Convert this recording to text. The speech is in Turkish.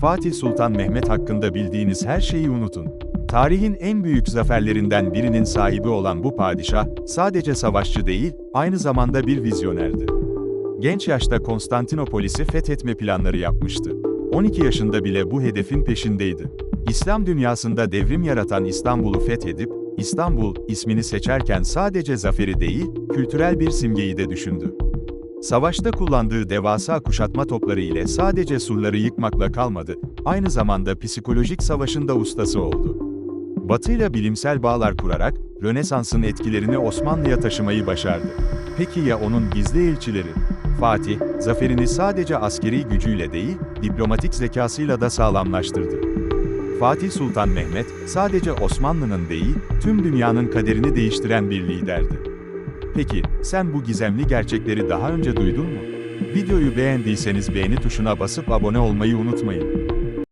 Fatih Sultan Mehmet hakkında bildiğiniz her şeyi unutun. Tarihin en büyük zaferlerinden birinin sahibi olan bu padişah, sadece savaşçı değil, aynı zamanda bir vizyonerdi. Genç yaşta Konstantinopolis'i fethetme planları yapmıştı. 12 yaşında bile bu hedefin peşindeydi. İslam dünyasında devrim yaratan İstanbul'u fethedip, İstanbul ismini seçerken sadece zaferi değil, kültürel bir simgeyi de düşündü. Savaşta kullandığı devasa kuşatma topları ile sadece surları yıkmakla kalmadı, aynı zamanda psikolojik savaşında ustası oldu. Batı ile bilimsel bağlar kurarak, Rönesans'ın etkilerini Osmanlı'ya taşımayı başardı. Peki ya onun gizli elçileri? Fatih, zaferini sadece askeri gücüyle değil, diplomatik zekasıyla da sağlamlaştırdı. Fatih Sultan Mehmet, sadece Osmanlı'nın değil, tüm dünyanın kaderini değiştiren bir liderdi. Peki, sen bu gizemli gerçekleri daha önce duydun mu? Videoyu beğendiyseniz beğeni tuşuna basıp abone olmayı unutmayın.